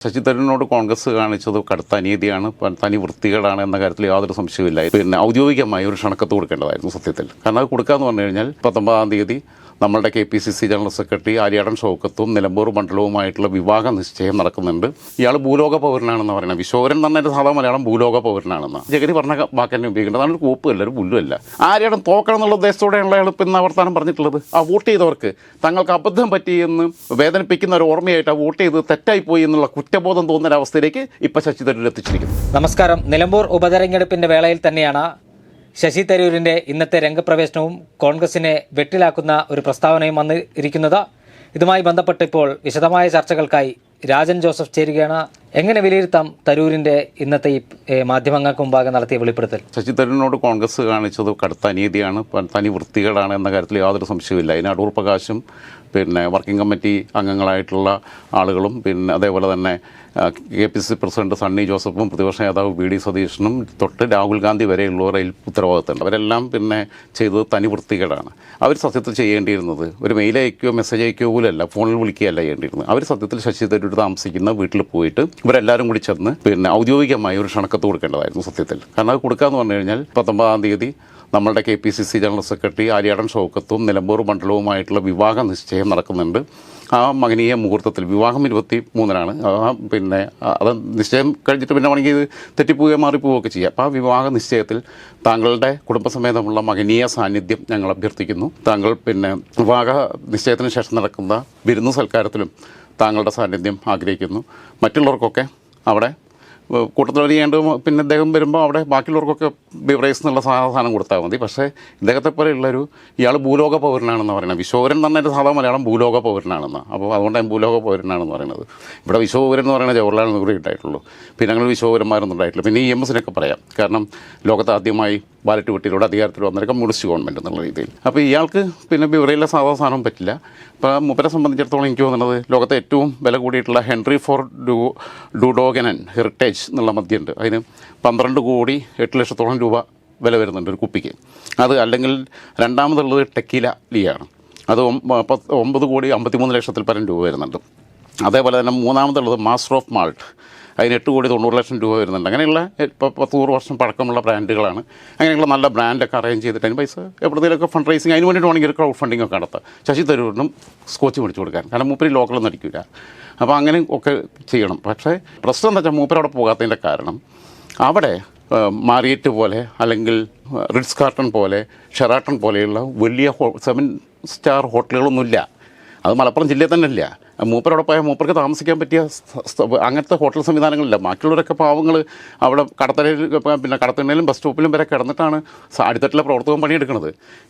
ശശി തരൂരിനോട് കോൺഗ്രസ് കാണിച്ചത് കടുത്ത അനീതിയാണ് തനി വൃത്തികേടാണ് എന്ന കാര്യത്തിൽ യാതൊരു സംശയമില്ല പിന്നെ ഔദ്യോഗികമായി ഒരു ക്ഷണക്കത്ത് കൊടുക്കേണ്ടതായിരുന്നു സത്യത്തിൽ. കാരണം അത് കൊടുക്കാന്ന് പറഞ്ഞു കഴിഞ്ഞാൽ പത്തൊമ്പതാം തീയതി നമ്മളുടെ K P C C general secretary Aryadan ഷൗക്കത്തും Nilambur മണ്ഡലവുമായിട്ടുള്ള വിവാഹ നിശ്ചയം നടക്കുന്നുണ്ട്. ഇയാൾ ഭൂലോക പൗരനാണെന്ന് പറയുന്നത് വിശോരൻ തന്നെ സാധാ മലയാളം ഭൂലോക പൗരനാണെന്ന്. ജഗതി പറഞ്ഞ വാക്ക് തന്നെ ഉപയോഗിക്കേണ്ടത് അതൊരു കൂപ്പല്ല ഒരു പുല്ലുമല്ല ആര്യാടൻ തോക്കണം എന്നുള്ള ഉദ്ദേശത്തോടെയുള്ള അയാൾ ഇപ്പം ഇന്ന് വർത്താനം പറഞ്ഞിട്ടുള്ളത്. ആ വോട്ട് ചെയ്തവർക്ക് തങ്ങൾക്ക് അബദ്ധം പറ്റിയെന്ന് വേദനിപ്പിക്കുന്ന ഒരു ഓർമ്മയായിട്ട് ആ വോട്ട് ചെയ്ത് തെറ്റായി പോയി എന്നുള്ള കുറ്റബോധം തോന്നുന്ന അവസ്ഥയിലേക്ക് ഇപ്പം ശശി തരൂർ എത്തിച്ചിരിക്കുന്നു. നമസ്കാരം. നിലമ്പൂർ ഉപതെരഞ്ഞെടുപ്പിന്റെ വേളയിൽ തന്നെയാണ് ശശി തരൂരിന്റെ ഇന്നത്തെ രംഗപ്രവേശനവും കോൺഗ്രസിനെ വെട്ടിലാക്കുന്ന ഒരു പ്രസ്താവനയും വന്നിരിക്കുന്നത് ഇതുമായി ബന്ധപ്പെട്ട് ഇപ്പോൾ വിശദമായ ചർച്ചകൾക്കായി രാജൻ ജോസഫ് ചേരുകയാണ്. എങ്ങനെ വിലയിരുത്താം തരൂരിന്റെ ഇന്നത്തെ ഈ മാധ്യമങ്ങൾക്ക് മുമ്പാകെ നടത്തിയ വെളിപ്പെടുത്തൽ? ശശി തരൂരിനോട് കോൺഗ്രസ് കാണിച്ചത് കടുത്ത അനീതിയാണ് തനി വൃത്തികേടാണ് എന്ന കാര്യത്തിൽ യാതൊരു സംശയവുമില്ല. അതിന് അടൂർ പ്രകാശും പിന്നെ വർക്കിംഗ് കമ്മിറ്റി അംഗങ്ങളായിട്ടുള്ള ആളുകളും പിന്നെ അതേപോലെ തന്നെ K P C president Sunny ജോസഫും പ്രതിപക്ഷ നേതാവ് വി ഡി സതീശനും തൊട്ട് രാഹുൽ ഗാന്ധി വരെയുള്ളവർ ഉത്തരവാദിത്തമുണ്ട്. അവരെല്ലാം പിന്നെ ചെയ്തത് തനി വൃത്തികേടാണ്. അവർ സത്യത്തിൽ ചെയ്യേണ്ടിയിരുന്നത് ഒരു മെയിൽ അയക്കുകയോ മെസ്സേജ് അയക്കുകയോ പോലല്ല ഫോണിൽ വിളിക്കുകയല്ല ചെയ്യേണ്ടിയിരുന്നത്. അവർ സത്യത്തിൽ ശശി തരൂർ താമസിക്കുന്ന വീട്ടിൽ പോയിട്ട് ഇവരെല്ലാവരും കൂടി ചെന്ന് പിന്നെ ഔദ്യോഗികമായി ഒരു ക്ഷണക്കത്ത് കൊടുക്കേണ്ടതായിരുന്നു സത്യത്തിൽ. കാരണം അത് കൊടുക്കാന്ന് പറഞ്ഞു കഴിഞ്ഞാൽ പത്തൊമ്പതാം തീയതി നമ്മളുടെ K P C C general secretary Aryadan ഷൗക്കത്തും Nilambur മണ്ഡലവുമായിട്ടുള്ള വിവാഹ നിശ്ചയം നടക്കുന്നുണ്ട്. ആ മകനീയ മുഹൂർത്തത്തിൽ വിവാഹം ഇരുപത്തി മൂന്നിനാണ് പിന്നെ അത് നിശ്ചയം കഴിഞ്ഞിട്ട് പിന്നെ വേണമെങ്കിൽ ഇത് തെറ്റിപ്പോവുകയോ മാറിപ്പോവുകയൊക്കെ ചെയ്യാം. അപ്പോൾ ആ വിവാഹ നിശ്ചയത്തിൽ താങ്കളുടെ കുടുംബസമേതമുള്ള മകനീയ സാന്നിധ്യം ഞങ്ങൾ അഭ്യർത്ഥിക്കുന്നു. താങ്കൾ പിന്നെ വിവാഹ നിശ്ചയത്തിന് ശേഷം നടക്കുന്ന വിരുന്ന് സൽക്കാരത്തിലും താങ്കളുടെ സാന്നിധ്യം ആഗ്രഹിക്കുന്നു. മറ്റുള്ളവർക്കൊക്കെ അവിടെ കൂട്ടത്തിൽ വരികയാണ്ട് പിന്നെ അദ്ദേഹം വരുമ്പോൾ അവിടെ ബാക്കിയുള്ളവർക്കൊക്കെ ബിവറേസ് എന്നുള്ള സാധനം കൊടുത്താൽ മതി. പക്ഷേ ഇദ്ദേഹത്തെ പോലെയുള്ളൊരു ഇയാൾ ഭൂലോക പൗരനാണെന്ന് പറയുന്നത്. വിശ്വപൗരൻ തന്നെ ഒരു സാധാ മലയാളം ഭൂലോക പൗരനാണെന്ന്. അപ്പോൾ അതുകൊണ്ട് ഭൂലോക പൗരനാണെന്ന് പറയുന്നത്. ഇവിടെ വിശ്വപൗരൻ എന്ന് പറയുന്നത് ജവഹർലാൽ നെഹ്റു ഉണ്ടായിട്ടുള്ളൂ പിന്നെ അങ്ങനെ വിശ്വപൗരന്മാരൊന്നും ഉണ്ടായിട്ടില്ല പിന്നെ ഈ എം എസിനൊക്കെ പറയാം. കാരണം ലോകത്ത് ആദ്യമായി ബാലറ്റ് വെട്ടിയിലൂടെ അധികാരത്തിൽ വന്നൊരു കമ്മ്യൂണിസ്റ്റ് ഗവൺമെന്റ് എന്നുള്ള രീതിയിൽ. അപ്പോൾ ഇയാൾക്ക് പിന്നെ ബിവറയിലെ സാധാ സാധനം പറ്റില്ല. അപ്പോൾ മുപ്പരെ സംബന്ധിച്ചിടത്തോളം എനിക്ക് തോന്നുന്നത് ലോകത്തെ ഏറ്റവും വില കൂടിയിട്ടുള്ള Henry four do Dudognon heritage എന്നുള്ള മദ്യമുണ്ട് അതിന് പന്ത്രണ്ട് കോടി എട്ട് ലക്ഷത്തോളം രൂപ വില വരുന്നുണ്ട് ഒരു കുപ്പിക്ക്. അത് അല്ലെങ്കിൽ രണ്ടാമതുള്ളത് ടെക്കില ലിയാണ്. അത് ഒമ്പത് കോടി അമ്പത്തിമൂന്ന് ലക്ഷത്തിൽ പരം രൂപ വരുന്നുണ്ട്. അതേപോലെ തന്നെ മൂന്നാമതുള്ളത് മാസ്റ്റർ ഓഫ് മാൾട്ട് അതിന് എട്ട് കോടി തൊണ്ണൂറ് ലക്ഷം രൂപ വരുന്നുണ്ട്. അങ്ങനെയുള്ള ഇപ്പോൾ പത്ത് നൂറ് വർഷം പഴക്കമുള്ള ബ്രാൻഡുകളാണ്. അങ്ങനെയുള്ള നല്ല ബ്രാൻഡൊക്കെ അറേഞ്ച് ചെയ്തിട്ട് അതിന് പൈസ എവിടെയെങ്കിലുമൊക്കെ ഫണ്ട് റൈസിങ് അതിന് വേണ്ടിയിട്ട് ഒരു ക്രൗഡ് ഫണ്ടിങ് ഒക്കെ നടത്താം. ശശി തരൂരിനും സ്കോച്ച് മേടിച്ചു കൊടുക്കാൻ. കാരണം മൂപ്പര് ലോക്കലൊന്നും അടിക്കില്ല അപ്പോൾ അങ്ങനെ ഒക്കെ ചെയ്യണം. പക്ഷേ പ്രശ്നം എന്താ വെച്ചാൽ മൂപ്പര് അവിടെ പോകാത്തതിന്റെ കാരണം അവിടെ മാറിയറ്റ് പോലെ അല്ലെങ്കിൽ റിഡ്സ് കാർട്ടൺ പോലെ ഷെറാട്ടൺ പോലെയുള്ള വലിയ ഹോ സെവൻ സ്റ്റാർ ഹോട്ടലുകളൊന്നുമില്ല അത് മലപ്പുറം ജില്ലയിൽ തന്നെ ഇല്ല. മൂപ്പരവിടെ പോയാൽ മൂപ്പർക്ക് താമസിക്കാൻ പറ്റിയ അങ്ങനത്തെ ഹോട്ടൽ സംവിധാനങ്ങളില്ല. ബാക്കിയുള്ളവരൊക്കെ പാവങ്ങൾ അവിടെ കടത്തലയിൽ പിന്നെ കടത്തണ്ണയിലും ബസ് സ്റ്റോപ്പിലും വരെ കിടന്നിട്ടാണ് അടിത്തട്ടിലെ പ്രവർത്തകം പണിയെടുക്കുന്നത്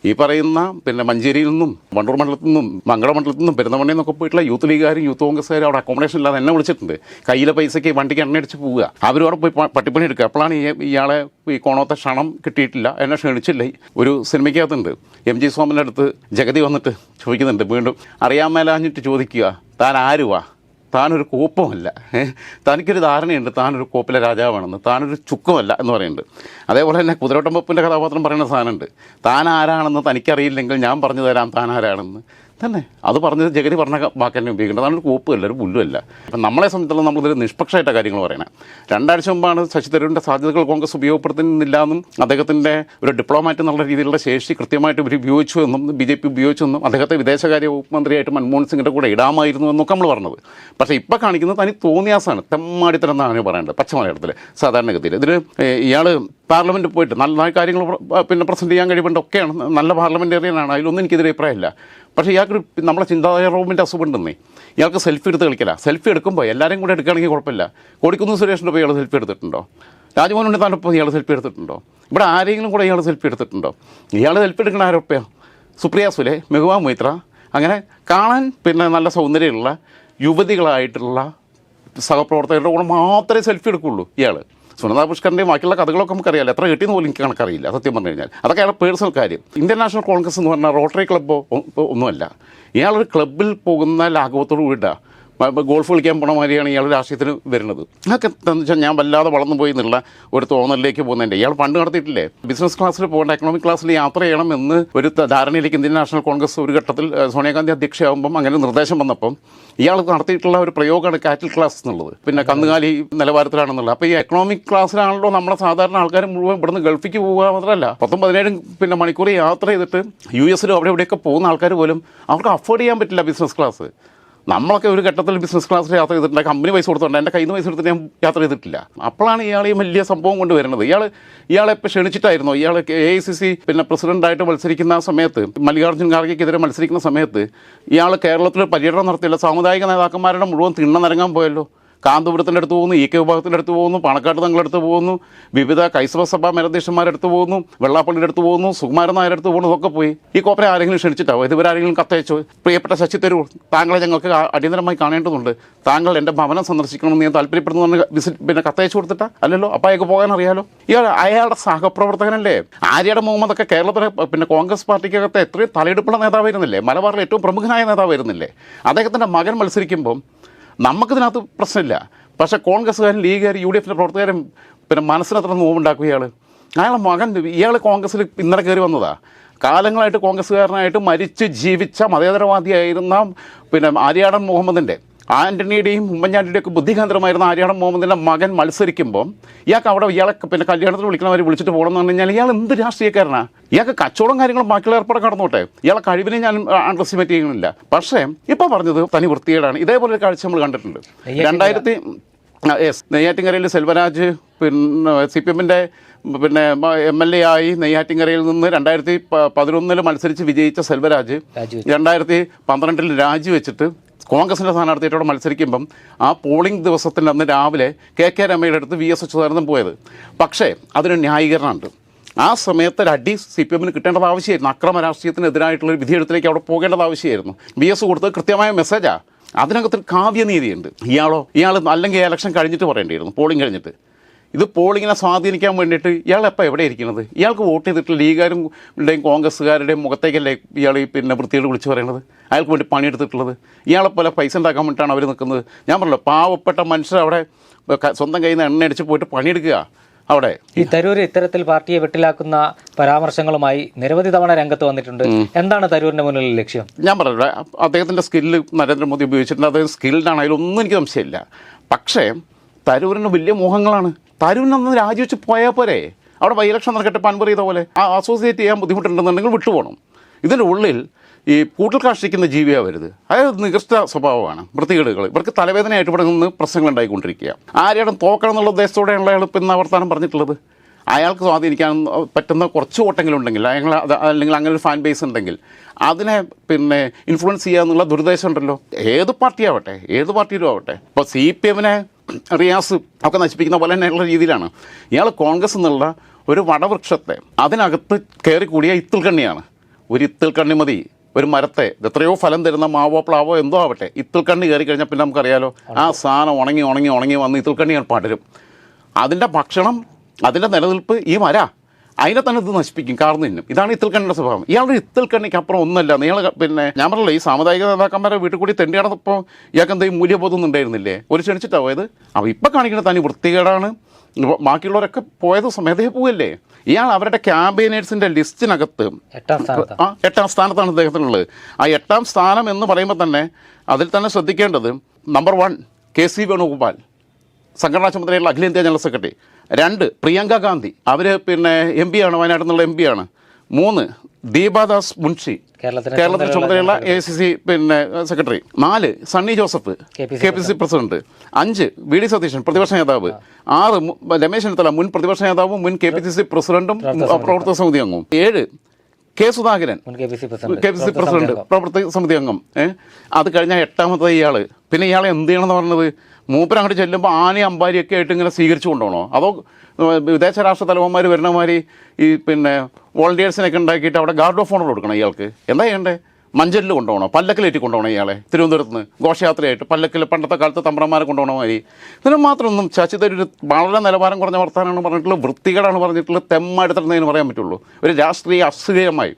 ഈ പറയുന്ന പിന്നെ മഞ്ചേരിയിൽ നിന്നും വണ്ടൂർ മണ്ഡലത്തിൽ നിന്നും മംഗള മണ്ഡലത്തിൽ നിന്നും പെരുന്നമണ്ണയിൽ നിന്നൊക്കെ പോയിട്ടുള്ള യൂത്ത് ലീഗുകാരും യൂത്ത് കോൺഗ്രസ്സുകാരും അവിടെ അക്കോമഡേഷൻ ഇല്ലാതെ എന്നെ വിളിച്ചിട്ടുണ്ട്. കയ്യിലെ പൈസയ്ക്ക് വണ്ടിക്ക് എണ്ണ അടിച്ച് പോവുക അവരോടെ പോയി പട്ടിപ്പണി എടുക്കുക അപ്പോഴാണ് ഇയാളെ ഈ കോണത്തെ ക്ഷണം കിട്ടിയിട്ടില്ല. എന്നെ ക്ഷണിച്ചില്ല. ഒരു സിനിമയ്ക്കകത്തുണ്ട്. എം ജി സോമന്റെ അടുത്ത് ജഗതി വന്നിട്ട് ചോദിക്കുന്നുണ്ട്. വീണ്ടും അറിയാൻ മേലാഞ്ഞിട്ട് ചോദിക്കുക താൻ ആരുവാ? താനൊരു കോപ്പമല്ല? തനിക്കൊരു ധാരണയുണ്ട്. താനൊരു കോപ്പിലെ രാജാവാണെന്ന്. താനൊരു ചുക്കമല്ല എന്ന് പറയുന്നുണ്ട്. അതേപോലെ തന്നെ കുതിരോട്ടം പപ്പിന്റെ കഥാപാത്രം പറയുന്ന സാധനമുണ്ട്. താൻ ആരാണെന്ന് തനിക്കറിയില്ലെങ്കിൽ ഞാൻ പറഞ്ഞു തരാം താൻ ആരാണെന്ന്. തന്നെ. അത് പറഞ്ഞത് ജഗതി പറഞ്ഞ വാക്ക് തന്നെ ഉപയോഗിക്കേണ്ടത്. അതാണ് ഒരു കോപ്പുമല്ല ഒരു പുല്ലുമല്ല. അപ്പം നമ്മളെ സംബന്ധിച്ചിടത്തോളം നമ്മളിതിൽ നിഷ്പക്ഷമായിട്ട കാര്യങ്ങൾ പറയണേ. രണ്ടാഴ്ച മുമ്പാണ് ശശി തരൂരിന്റെ സാധ്യതകൾ കോൺഗ്രസ് ഉപയോഗപ്പെടുത്തുന്നില്ല എന്നും അദ്ദേഹത്തിന്റെ ഒരു ഡിപ്ലോമാറ്റ് എന്നുള്ള രീതിയിലുള്ള ശേഷി കൃത്യമായിട്ട് ഇവർ ഉപയോഗിച്ചു എന്നും ബി ജെ പി ഉപയോഗിച്ചു എന്നും അദ്ദേഹത്തെ വിദേശകാര്യ വകുപ്പ് മന്ത്രിയായിട്ട് മൻമോഹൻ സിംഗിന്റെ കൂടെ ഇടാമായിരുന്നു എന്നൊക്കെ നമ്മൾ പറഞ്ഞത്. പക്ഷേ ഇപ്പം കാണിക്കുന്നത് തനി തോന്നിയാസാണ്. തെമ്മാടിത്തരം എന്നാണ് പറയേണ്ടത്. പച്ചമലയാളത്തിൽ സാധാരണഗതിയിൽ ഇതിൽ ഇയാൾ പാർലമെന്റിൽ പോയിട്ട് നല്ല കാര്യങ്ങൾ പിന്നെ പ്രസന്റ് ചെയ്യാൻ കഴിവുണ്ട് ഒക്കെയാണ്. നല്ല പാർലമെന്റേറിയനാണ് അതിലൊന്നും എനിക്കെതിരെ അഭിപ്രായമില്ല. പക്ഷേ ഇയാൾക്ക് നമ്മളെ ചിന്താധാര റൂമിന്റെ അസുഖം ഉണ്ടെന്നേ. ഇയാൾക്ക് സെൽഫി എടുത്ത് കളിക്കില്ല. സെൽഫി എടുക്കുമ്പോൾ എല്ലാവരും കൂടെ എടുക്കുകയാണെങ്കിൽ കുഴപ്പമില്ല. കോടിക്കുന്ന് സുരേഷിന്റെ പോയി ഇയാൾ സെൽഫി എടുത്തിട്ടുണ്ടോ? രാജ്മോഹൻ ഉണ്ണിത്താനൊപ്പം ഇയാൾ സെൽഫി എടുത്തിട്ടുണ്ടോ? ഇവിടെ ആരെങ്കിലും കൂടെ ഇയാൾ സെൽഫി എടുത്തിട്ടുണ്ടോ? ഇയാൾ സെൽഫി എടുക്കണ ആരൊപ്പയോ സുപ്രിയ സുലേ മെഹുവാ മൊയ്ത്ര അങ്ങനെ കാണാൻ പിന്നെ നല്ല സൗന്ദര്യമുള്ള യുവതികളായിട്ടുള്ള സഹപ്രവർത്തകരുടെ കൂടെ മാത്രമേ സെൽഫി എടുക്കുള്ളൂ ഇയാൾ സുനന്ദ പുഷ്കറിന്റെയും ബാക്കിയുള്ള കഥകളൊക്കെ നമുക്കറിയാലോ. എത്ര കിട്ടിയെന്ന് പോലും എനിക്ക് കണക്കറിയില്ല. സത്യം പറഞ്ഞു കഴിഞ്ഞാൽ. അതൊക്കെ അയാളുടെ പേഴ്സണൽ കാര്യം. ഇന്ത്യൻ നാഷണൽ കോൺഗ്രസ് എന്ന് പറഞ്ഞാൽ റോട്ടറി ക്ലബ്ബോ ഒന്നുമല്ല. ഇയാളൊരു ക്ലബ്ബിൽ പോകുന്ന ലാഘവത്തോട് കൂടിയിട്ടാണ് ഇപ്പൊ ഗോൾഫ് കളിക്കാൻ പോണ മാതിരിയാണ് ഇയാൾ രാഷ്ട്രീയത്തിന് വരുന്നത്. അതൊക്കെ എന്താണെന്ന് വെച്ചാൽ ഞാൻ വല്ലാതെ വളർന്നു പോയി എന്നുള്ള ഒരു തോന്നലിലേക്ക് പോകുന്നതിന്റെ ഇയാൾ പണ്ട് നടത്തിയിട്ടില്ലേ? ബിസിനസ് ക്ലാസ്സിൽ പോകേണ്ട എക്കണോമിക് ക്ലാസ്സിൽ യാത്ര ചെയ്യണം എന്ന് ഒരു ധാരണയിലേക്ക് ഇന്ത്യൻ നാഷണൽ കോൺഗ്രസ് ഒരു ഘട്ടത്തിൽ സോണിയാഗാന്ധി അധ്യക്ഷയാകുമ്പം അങ്ങനെ നിർദ്ദേശം വന്നപ്പം ഇയാൾ നടത്തിയിട്ടുള്ള ഒരു പ്രയോഗമാണ് കാറ്റിൽ ക്ലാസ് എന്നുള്ളത്. പിന്നെ കന്നുകാലി നിലവാരത്തിലാണെന്നുള്ളത്. അപ്പോൾ ഈ എക്കണോമിക് ക്ലാസ്സിലാണല്ലോ നമ്മുടെ സാധാരണ ആൾക്കാർ മുഴുവൻ ഇവിടുന്ന് ഗൾഫിക്ക് പോകുക മാത്രമല്ല പത്തും പതിനേഴും പിന്നെ മണിക്കൂർ യാത്ര ചെയ്തിട്ട് യു എസിലും അവിടെ ഇവിടെയൊക്കെ പോകുന്ന ആൾക്കാർ പോലും അവർക്ക് അഫോർഡ് ചെയ്യാൻ പറ്റില്ല ബിസിനസ് ക്ലാസ് നമ്മളൊക്കെ ഒരു ഘട്ടത്തിൽ ബിസിനസ് ക്ലാസ്സിൽ യാത്ര ചെയ്തിട്ടുണ്ട്. കമ്പനി പൈസ കൊടുത്തിട്ടുണ്ട് എന്റെ കയ്യിൽ നിന്ന് പൈസ കൊടുത്തിട്ട് ഞാൻ യാത്ര ചെയ്തിട്ടില്ല. അപ്പോഴാണ് ഇയാൾ ഈ വലിയ സംഭവം കൊണ്ടുവരുന്നത് ഇയാൾ ഇയാളെ ഇപ്പോൾ ക്ഷണിച്ചിട്ടായിരുന്നു. ഇയാൾ എ ഐ സി സി പിന്നെ പ്രസിഡന്റായിട്ട് മത്സരിക്കുന്ന സമയത്ത് മല്ലികാർജുൻ ഖാർഗെക്കെതിരെ മത്സരിക്കുന്ന സമയത്ത് ഇയാൾ കേരളത്തിൽ പര്യടനം നടത്തിയല്ലോ. സാമുദായിക നേതാക്കന്മാരുടെ മുഴുവൻ തിണ്ണ തിണ്ണനിറങ്ങാൻ പോയല്ലോ. കാന്തപുരത്തിന്റെ അടുത്ത് പോകുന്നു ഇ കെ വിഭാഗത്തിന്റെ അടുത്ത് പോകുന്നു പണക്കാട്ട് തങ്ങളുടെ അടുത്ത് പോകുന്നു വിവിധ ക്രൈസ്തവ സഭാ മേലധ്യക്ഷന്മാരുടെ അടുത്ത് പോകുന്നു വെള്ളാപ്പള്ളിയുടെ അടുത്ത് പോകുന്നു സുകുമാരൻ നായരുടെ അടുത്ത് പോകുന്നു ഇതൊക്കെ പോയി. ഈ കോപ്പറെ ആരെങ്കിലും ക്ഷണിച്ചിട്ടാവും? ഇതുവരെ ആരെങ്കിലും കത്തയച്ചോ? പ്രിയപ്പെട്ട ശശി തരൂർ താങ്കളെ ഞങ്ങൾക്ക് അടിയന്തരമായി കാണേണ്ടതുണ്ട്. താങ്കൾ എന്റെ ഭവനം സന്ദർശിക്കണമെന്ന് ഞാൻ താല്പര്യപ്പെടുന്നു വിസിറ്റ് പിന്നെ കത്തയച്ചു കൊടുത്തിട്ടാ? അല്ലല്ലോ അപ്പം അയാൾക്ക് പോകാൻ അറിയാലോ? ഇയാൾ അയാളുടെ സഹപ്രവർത്തകനല്ലേ? ആര്യയുടെ മുഹമ്മദൊക്കെ കേരളത്തിലെ പിന്നെ കോൺഗ്രസ് പാർട്ടിക്കകത്ത് എത്രയും തലയെടുപ്പുള്ള നേതാവായിരുന്നില്ലേ? മലബാറിലെ ഏറ്റവും പ്രമുഖനായ നേതാവായിരുന്നില്ലേ? അദ്ദേഹത്തിന്റെ മകൻ മത്സരിക്കുമ്പം നമുക്കിതിനകത്ത് പ്രശ്നമില്ല. പക്ഷേ കോൺഗ്രസ്സുകാരും ലീഗുകാരും യു ഡി എഫിന്റെ പ്രവർത്തകരും പിന്നെ മനസ്സിനത്ര നോവുണ്ടാക്കും ഇയാൾ അയാളെ മകൻ ഇയാൾ കോൺഗ്രസ്സിൽ ഇന്നലെ കയറി വന്നതാ. കാലങ്ങളായിട്ട് കോൺഗ്രസ്സുകാരനായിട്ട് മരിച്ച് ജീവിച്ച മതേതരവാദിയായിരുന്ന പിന്നെ ആര്യാടൻ മുഹമ്മദിന്റെ ആന്റണിയുടെയും ഉമ്മൻചാണ്ടിയുടെയും ഒക്കെ ബുദ്ധികേന്ദ്രമായിരുന്ന ആര്യാടൻ മുഹമ്മദിന്റെ മകൻ മത്സരിക്കുമ്പോൾ ഇയാൾക്ക് അവിടെ ഇയാളെ പിന്നെ കല്യാണത്തിന് വിളിക്കണവർ വിളിച്ചിട്ട് പോകണം എന്ന് പറഞ്ഞു കഴിഞ്ഞാൽ ഇയാൾ എന്ത് രാഷ്ട്രീയക്കാരനാണ് ഇയാൾക്ക് കച്ചവടം കാര്യങ്ങളും ബാക്കിയുള്ള ഏർപ്പാട് കടന്നോട്ടെ ഇയാളെ കഴിവിനെ ഞാൻ അണ്ടർസ്റ്റിമേറ്റ് ചെയ്യുന്നില്ല. പക്ഷേ ഇപ്പോൾ പറഞ്ഞത് തനി വൃത്തികേടാണ്. ഇതേപോലെ ഒരു കാഴ്ച നമ്മൾ കണ്ടിട്ടുണ്ട്. രണ്ടായിരത്തി എസ് നെയ്യാറ്റിൻകരയിൽ സെൽവരാജ് പിന്നെ സി പി എമ്മിന്റെ പിന്നെ എം എൽ എ ആയി നെയ്യാറ്റിൻകരയിൽ നിന്ന് രണ്ടായിരത്തി പതിനൊന്നിൽ മത്സരിച്ച് വിജയിച്ച സെൽവരാജ്. രണ്ടായിരത്തി പന്ത്രണ്ടിൽ രാജിവെച്ചിട്ട് കോൺഗ്രസിന്റെ സ്ഥാനാർത്ഥിയായിട്ടോടെ മത്സരിക്കുമ്പം ആ പോളിംഗ് ദിവസത്തിന്റെ അന്ന് രാവിലെ കെ കെ രമയുടെ അടുത്ത് വി എസ് അച്യുതാനന്ദൻ പോയത്. പക്ഷേ അതിന് ന്യായീകരണമുണ്ട്. ആ സമയത്ത് അടി സി പി എമ്മിന് കിട്ടേണ്ടത് ആവശ്യമായിരുന്നു. അക്രമ രാഷ്ട്രീയത്തിനെതിരായിട്ടുള്ള ഒരു വിധിയെഴുത്തിലേക്ക് അവിടെ പോകേണ്ടത് ആവശ്യമായിരുന്നു. ബി എസ് കൊടുത്തത് കൃത്യമായ മെസ്സേജാണ് അതിനകത്ത് കാവ്യനീതിയുണ്ട്. ഇയാളോ ഇയാൾ അല്ലെങ്കിൽ ഇലക്ഷൻ കഴിഞ്ഞിട്ട് പറയേണ്ടിയിരുന്നു പോളിംഗ് കഴിഞ്ഞിട്ട്. ഇത് പോളിങ്ങിനെ സ്വാധീനിക്കാൻ വേണ്ടിയിട്ട് ഇയാൾ എപ്പോൾ എവിടെ ഇരിക്കുന്നത്? ഇയാൾക്ക് വോട്ട് ചെയ്തിട്ട് ലീഗുകാരും ടെയും കോൺഗ്രസ്സുകാരുടെയും മുഖത്തേക്കല്ലേ ഇയാൾ ഈ പിന്നെ വൃത്തിയോട് വിളിച്ചു പറയുന്നത് അയാൾക്ക് വേണ്ടി പണിയെടുത്തിട്ടുള്ളത്? ഇയാളെ പോലെ പൈസ ഉണ്ടാക്കാൻ വേണ്ടിയിട്ടാണ് അവർ നിൽക്കുന്നത്. ഞാൻ പറഞ്ഞല്ലോ പാവപ്പെട്ട മനുഷ്യർ അവിടെ സ്വന്തം കയ്യിൽ നിന്ന് എണ്ണ അടിച്ച് പോയിട്ട് പണിയെടുക്കുക അവിടെ. ഈ തരൂർ ഇത്തരത്തിൽ പാർട്ടിയെ വെട്ടിലാക്കുന്ന പരാമർശങ്ങളുമായി നിരവധി തവണ രംഗത്ത് വന്നിട്ടുണ്ട്. എന്താണ് തരൂരിന്റെ മുന്നിൽ ലക്ഷ്യം? ഞാൻ പറഞ്ഞില്ല അദ്ദേഹത്തിന്റെ സ്കില്ല് നരേന്ദ്രമോദി ഉപയോഗിച്ചിട്ടുണ്ട്. അദ്ദേഹം സ്കിൽഡാണ് അതിലൊന്നും എനിക്ക് സംശയമില്ല. പക്ഷേ തരൂരിന് വലിയ മോഹങ്ങളാണ്. തരൂരിനൊന്ന് രാജിവെച്ച് പോയാൽ പോരെ? അവിടെ ബൈ ഇലക്ഷൻ നടക്കട്ടെ പൻപർ ചെയ്ത പോലെ ആ അസോസിയേറ്റ് ചെയ്യാൻ ബുദ്ധിമുട്ടുണ്ടെന്നുണ്ടെങ്കിൽ വിട്ടുപോകണം ഇതിന്റെ ഉള്ളിൽ ഈ കൂട്ടിൽ കാഷ്ടിക്കുന്ന ജീവിയാവരുത് അതായത് നികൃഷ്ട സ്വഭാവമാണ്. വൃത്തികേടുകൾ. ഇവർക്ക് തലവേദനയായിട്ട് ഇവിടെ പ്രശ്നങ്ങൾ ഉണ്ടായിക്കൊണ്ടിരിക്കുക ആരെയാണ് തോക്കണം എന്നുള്ള ഉദ്ദേശത്തോടെയുള്ള അയാൾ ഇപ്പം ഇന്ന് വർത്താനം പറഞ്ഞിട്ടുള്ളത്. അയാൾക്ക് സ്വാധീനിക്കാൻ പറ്റുന്ന കുറച്ച് ഓട്ടെങ്കിലും ഉണ്ടെങ്കിൽ അയാൾ അല്ലെങ്കിൽ അങ്ങനെ ഒരു ഫാൻ ബേസ് ഉണ്ടെങ്കിൽ അതിനെ പിന്നെ ഇൻഫ്ലുവൻസ് ചെയ്യുക എന്നുള്ള ദുരുദ്ദേശം ഉണ്ടല്ലോ. ഏത് പാർട്ടി ആവട്ടെ ഏത് പാർട്ടിയിലും ആവട്ടെ. ഇപ്പോൾ സി പി എമ്മിനെ റിയാസ് ഒക്കെ നശിപ്പിക്കുന്ന പോലെ തന്നെയുള്ള രീതിയിലാണ്. ഇയാൾ കോൺഗ്രസ് എന്നുള്ള ഒരു വടവൃക്ഷത്തെ അതിനകത്ത് കയറി കൂടിയ ഇത്തിൽക്കണ്ണിയാണ്. ഒരു ഇത്തിൽക്കണ്ണി മതി. ഒരു മരത്തെ എത്രയോ ഫലം തരുന്ന മാവോ പ്ലാവോ എന്തോ ആവട്ടെ. ഇത്തിൽക്കണ്ണി കയറി കഴിഞ്ഞാൽ പിന്നെ നമുക്കറിയാലോ ആ സാധനം ഉണങ്ങി ഉണങ്ങി ഉണങ്ങി വന്ന് ഇത്തിൽക്കണ്ണി പടരും. അതിന്റെ ഭക്ഷണം അതിന്റെ നിലനിൽപ്പ് ഈ മര അതിനെ തന്നെ ഇത് നശിപ്പിക്കും കാർന്നു തിന്നും. ഇതാണ് ഇത്തിൽക്കണ്ണിന്റെ സ്വഭാവം. ഇയാളുടെ ഇത്തിൽക്കണ്ണിക്ക് അപ്പുറം ഒന്നല്ല നിങ്ങൾ പിന്നെ ഞാൻ പറഞ്ഞല്ലോ ഈ സാമുദായിക നേതാക്കന്മാരെ വീട്ടിൽ കൂടി തെണ്ടിയാടപ്പോൾ ഇയാൾക്ക് എന്തെങ്കിലും മൂല്യബോധം ഒന്നും ഉണ്ടായിരുന്നില്ലേ? ഒരു ക്ഷണിച്ചിട്ടാണ് പോയത്? അപ്പോൾ ഇപ്പം കാണിക്കുന്ന തനി വൃത്തികേടാണ്. ബാക്കിയുള്ളവരൊക്കെ പോയത് സ്വമേധയെ പോവല്ലേ? ഇയാൾ അവരുടെ ക്യാമ്പയിനേഴ്സിന്റെ ലിസ്റ്റിനകത്ത് ആ എട്ടാം സ്ഥാനത്താണ് അദ്ദേഹത്തിനുള്ളത് ആ എട്ടാം സ്ഥാനം എന്ന് പറയുമ്പോൾ തന്നെ അതിൽ തന്നെ ശ്രദ്ധിക്കേണ്ടത് number one K C Venugopal സംഘടനാ ചുമതലയുള്ള അഖിലേന്ത്യാ ജനറൽ സെക്രട്ടറി. രണ്ട് പ്രിയങ്ക ഗാന്ധി. അവർ പിന്നെ എം പി ആണ് വയനാട്ടിൽ നിന്നുള്ള എം പി ആണ്. മൂന്ന് ദീപാദാസ് മുൻഷി കേരളത്തിൽ ചുമതലയുള്ള എ സി സി പിന്നെ സെക്രട്ടറി. നാല് Sunny Joseph K P C president. അഞ്ച് വി ഡി സതീശൻ പ്രതിപക്ഷ നേതാവ്. ആറ് രമേശ് ചെന്നിത്തല മുൻ പ്രതിപക്ഷ നേതാവും മുൻ കെ പി സി സി പ്രസിഡന്റും പ്രവർത്തക സമിതി അംഗവും. ഏഴ് K Sudhakaran. K P C president. പ്രവർത്തക സമിതി അംഗം. അത് കഴിഞ്ഞ എട്ടാമത്തെ ഇയാൾ. പിന്നെ ഇയാളെ എന്ത് ചെയ്യണമെന്ന് പറഞ്ഞത്? മൂപ്പർ അങ്ങോട്ട് ചെല്ലുമ്പോൾ ആനയും അമ്പാരിയൊക്കെ ആയിട്ട് ഇങ്ങനെ സ്വീകരിച്ചു കൊണ്ടുപോകണോ? അതോ വിദേശ രാഷ്ട്ര തലവന്മാർ വരുന്ന മാതിരി ഈ പിന്നെ വോളണ്ടിയേഴ്സിനൊക്കെ ഉണ്ടാക്കിയിട്ട് അവിടെ ഗാർഡ് ഓഫ് ഓണർ കൊടുക്കണം ഇയാൾക്ക്? എന്താ ചെയ്യണ്ടേ? മഞ്ചലിൽ കൊണ്ടുപോകണോ? പല്ലക്കിലേറ്റി കൊണ്ടുപോകണം ഇയാളെ? തിരുവനന്തപുരത്ത് നിന്ന് ഘോഷയാത്രയായിട്ട് പല്ലക്കിൽ പണ്ടത്തെ കാലത്ത് തമ്പ്രന്മാരെ കൊണ്ടുപോകണ മാതിരി. ഇതിന് മാത്രമൊന്നും ശശിധരൂർ വളരെ നിലവാരം കുറഞ്ഞ വർത്തമാനമാണ് പറഞ്ഞിട്ടുള്ളത്. വൃത്തികേടാണ് പറഞ്ഞിട്ടുള്ളത്. തെമ്മെടുത്തിട്ടുണ്ടെന്ന് പറയാൻ പറ്റുള്ളൂ. ഒരു രാഷ്ട്രീയ അസുഖമായി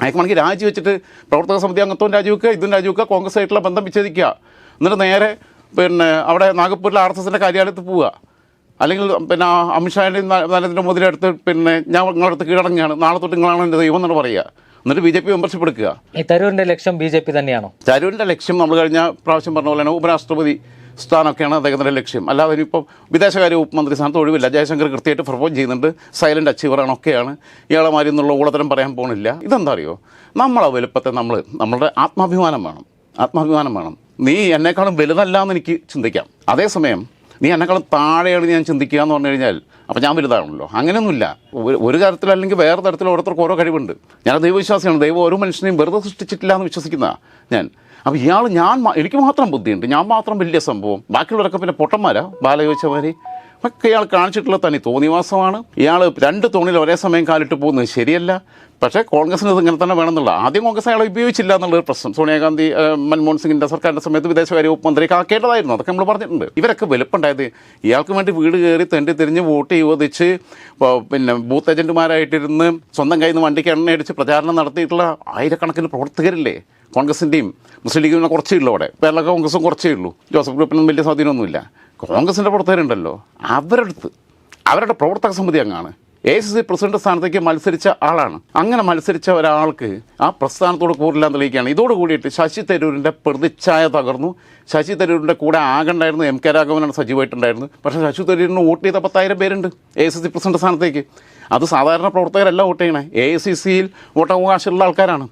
അയക്കുവാണെങ്കിൽ രാജിവെച്ചിട്ട് പ്രവർത്തക സമിതി അംഗത്വം രാജിവെക്കുക ഇതും രാജിവെക്കുക കോൺഗ്രസ് ആയിട്ടുള്ള ബന്ധം വിച്ഛേദിക്കുക. എന്നിട്ട് നേരെ പിന്നെ അവിടെ നാഗപ്പൂരിലെ ആർ എസ് എസിന്റെ കാര്യാലയത്ത് പോവുക. അല്ലെങ്കിൽ പിന്നെ അമിത്ഷായുടെയും നരേന്ദ്രമോദിയുടെ നരേന്ദ്ര മോദിയുടെ അടുത്ത് പിന്നെ ഞാൻ നിങ്ങളുടെ അടുത്ത് കീഴടങ്ങുകയാണ്. നാളെ തൊട്ട് നിങ്ങളാണ് എന്റെ ദൈവം എന്നാണ് പറയുക. എന്നിട്ട് ബി ജെ പി മെമ്പർഷിപ്പ് എടുക്കുക ഈ തരൂരിന്റെ ലക്ഷ്യം ബി ജെ പി തന്നെയാണോ? തരൂരിന്റെ ലക്ഷ്യം നമ്മൾ കഴിഞ്ഞ പ്രാവശ്യം പറഞ്ഞ പോലെ തന്നെ ഉപരാഷ്ട്രപതി സ്ഥാനമൊക്കെയാണ് അദ്ദേഹത്തിന്റെ ലക്ഷ്യം. അല്ലാതെ ഇനിയിപ്പം വിദേശകാര്യ മന്ത്രി സ്ഥാനത്ത് ഒഴിവില്ല. ജയശങ്കർ കൃത്യമായിട്ട് പ്രപ്പോസ് ചെയ്യുന്നുണ്ട്. സൈലന്റ് അച്ചീവറാണ് ഒക്കെയാണ് ഇയാളെ മാതിരി എന്നുള്ള ഊളത്തരം പറയാൻ പോകണില്ല ഇതെന്താ അറിയോ നമ്മളെ വലുപ്പത്തെ നമ്മൾ നമ്മളുടെ ആത്മാഭിമാനം വേണം. ആത്മാഭിമാനം വേണം. നീ എന്നെക്കാളും വലുതല്ല എന്ന് എനിക്ക് ചിന്തിക്കാം. അതേസമയം നീ എന്നെക്കാളും താഴെയാണ് ഞാൻ ചിന്തിക്കുക എന്ന് പറഞ്ഞു കഴിഞ്ഞാൽ അപ്പോൾ ഞാൻ വലുതാണല്ലോ. അങ്ങനെയൊന്നുമില്ല. ഒരു- തരത്തിലല്ലെങ്കിൽ വേറെ തരത്തിൽ ഓരോരുത്തർക്ക് ഓരോ കഴിവുണ്ട്. ഞാൻ ദൈവവിശ്വാസിയാണ്. ദൈവം ഓരോ മനുഷ്യനെയും വെറുതെ സൃഷ്ടിച്ചിട്ടില്ല എന്ന് വിശ്വസിക്കുന്ന ഞാൻ. അപ്പോൾ ഇയാൾ ഞാൻ എനിക്ക് മാത്രം ബുദ്ധിയുണ്ട്. ഞാൻ മാത്രം വലിയ സംഭവം. ബാക്കിയുള്ളവരൊക്കെ പിന്നെ പൊട്ടന്മാരാ ബാലയോച്ചമാര് ഒക്കെ ഇയാൾ കാണിച്ചിട്ടുള്ള തനി തോന്നിവാസമാണ്. ഇയാൾ രണ്ട് തോണിൽ ഒരേ സമയം കാലിട്ട് പോകുന്നത് ശരിയല്ല. പക്ഷേ കോൺഗ്രസിന് ഇത് ഇങ്ങനെ തന്നെ വേണമെന്നുള്ള ആദ്യം കോൺഗ്രസ് അയാളെ ഉപയോഗിച്ചില്ല എന്നുള്ളൊരു പ്രശ്നം. സോണിയാഗാന്ധി മൻമോഹൻ സിംഗിന്റെ സർക്കാരിന്റെ സമയത്ത് വിദേശകാര്യ വകുപ്പ് മന്ത്രിക്ക് ആക്കേണ്ടതായിരുന്നു അതൊക്കെ നമ്മൾ പറഞ്ഞിട്ടുണ്ട്. ഇവരൊക്കെ വലുപ്പുണ്ടായത് ഇയാൾക്ക് വേണ്ടി വീട് കയറി തെണ്ടി തിരിഞ്ഞ് വോട്ട് ചോദിച്ച് പിന്നെ ബൂത്ത് ഏജന്റുമാരായിട്ടിരുന്ന് സ്വന്തം കയ്യിൽ നിന്ന് വണ്ടിക്ക് എണ്ണ അടിച്ച് പ്രചാരണം നടത്തിയിട്ടുള്ള ആയിരക്കണക്കിന് പ്രവർത്തകരില്ലേ കോൺഗ്രസിന്റെയും മുസ്ലിം ലീഗിനെ കുറച്ചേ ഉള്ളൂ അവിടെ. കേരള കോൺഗ്രസും കുറച്ചേ ഉള്ളൂ. ജോസഫ് ഗ്രൂപ്പിനൊന്നും വലിയ സ്വാധീനമൊന്നുമില്ല. കോൺഗ്രസിന്റെ പ്രവർത്തകരുണ്ടല്ലോ. അവരുടെ അടുത്ത് അവരുടെ പ്രവർത്തക സമിതി അങ്ങാണ്. എ സി സി പ്രസിഡന്റ് സ്ഥാനത്തേക്ക് മത്സരിച്ച ആളാണ്. അങ്ങനെ മത്സരിച്ച ഒരാൾക്ക് ആ പ്രസ്ഥാനത്തോട് കൂറില്ല തെളിയിക്കുകയാണ്. ഇതോട് കൂടിയിട്ട് ശശി തരൂരിന്റെ പ്രതിച്ഛായ തകർന്നു. ശശി തരൂരിന്റെ കൂടെ ആകണ്ടായിരുന്നു എം കെ രാഘവനാണ് സജീവമായിട്ടുണ്ടായിരുന്നു പക്ഷേ ശശി തരൂരിന് വോട്ട് ചെയ്ത പത്തായിരം പേരുണ്ട് എ സി സി പ്രസിഡന്റ് സ്ഥാനത്തേക്ക്. അത് സാധാരണ പ്രവർത്തകരല്ല വോട്ട് ചെയ്യണേ. എ സി സിയിൽ വോട്ടവകാശമുള്ള ആൾക്കാരാണ്.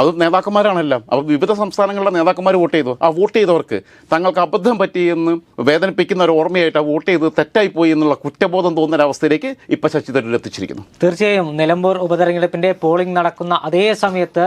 അത് നേതാക്കന്മാരാണെല്ലാം. അപ്പോൾ വിവിധ സംസ്ഥാനങ്ങളിലെ നേതാക്കന്മാർ വോട്ട് ചെയ്തു. ആ വോട്ട് ചെയ്തവർക്ക് തങ്ങൾക്ക് അബദ്ധം പറ്റിയെന്ന് വേദനിപ്പിക്കുന്ന ഒരു ഓർമ്മയായിട്ട് ആ വോട്ട് ചെയ്ത് തെറ്റായി പോയി എന്നുള്ള കുറ്റബോധം തോന്നുന്ന അവസ്ഥയിലേക്ക് ഇപ്പം ശശി തരൂർ എത്തിച്ചിരിക്കുന്നു. തീർച്ചയായും നിലമ്പൂർ ഉപതെരഞ്ഞെടുപ്പിന്റെ പോളിംഗ് നടക്കുന്ന അതേ സമയത്ത്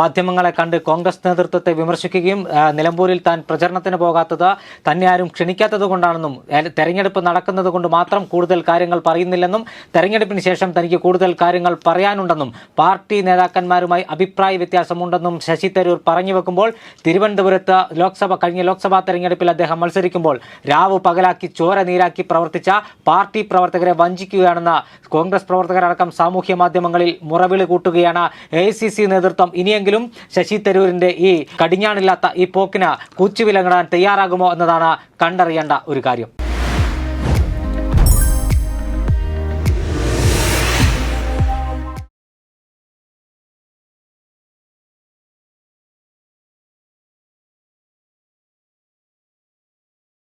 മാധ്യമങ്ങളെ കണ്ട് കോൺഗ്രസ് നേതൃത്വത്തെ വിമർശിക്കുകയും നിലമ്പൂരിൽ താൻ പ്രചരണത്തിന് പോകാത്തത് തന്നെ ആരും ക്ഷണിക്കാത്തത് കൊണ്ടാണെന്നും തെരഞ്ഞെടുപ്പ് നടക്കുന്നത് കൊണ്ട് മാത്രം കൂടുതൽ കാര്യങ്ങൾ പറയുന്നില്ലെന്നും തെരഞ്ഞെടുപ്പിന് ശേഷം തനിക്ക് കൂടുതൽ കാര്യങ്ങൾ പറയാനുണ്ടെന്നും പാർട്ടി നേതാക്കന്മാരുമായി അഭിപ്രായ വ്യത്യാസമുണ്ടെന്നും ശശി തരൂർ പറഞ്ഞു വെക്കുമ്പോൾ തിരുവനന്തപുരത്ത് ലോക്സഭ കഴിഞ്ഞ ലോക്സഭാ തെരഞ്ഞെടുപ്പിൽ അദ്ദേഹം മത്സരിക്കുമ്പോൾ രാവ് പകലാക്കി ചോര നീരാക്കി പ്രവർത്തിച്ച പാർട്ടി പ്രവർത്തകരെ വഞ്ചിക്കുകയാണെന്ന് കോൺഗ്രസ് പ്രവർത്തകരടക്കം സാമൂഹ്യ മാധ്യമങ്ങളിൽ മുറവിളി കൂട്ടുകയാണ്. എ നേതൃത്വം ഇനിയെങ്കിലും ശശി തരൂരിന്റെ ഈ കടിഞ്ഞാണില്ലാത്ത ഈ പോക്കിന് കൂച്ചുവിലങ്ങിടാൻ തയ്യാറാകുമോ എന്നതാണ് കണ്ടറിയേണ്ട ഒരു കാര്യം.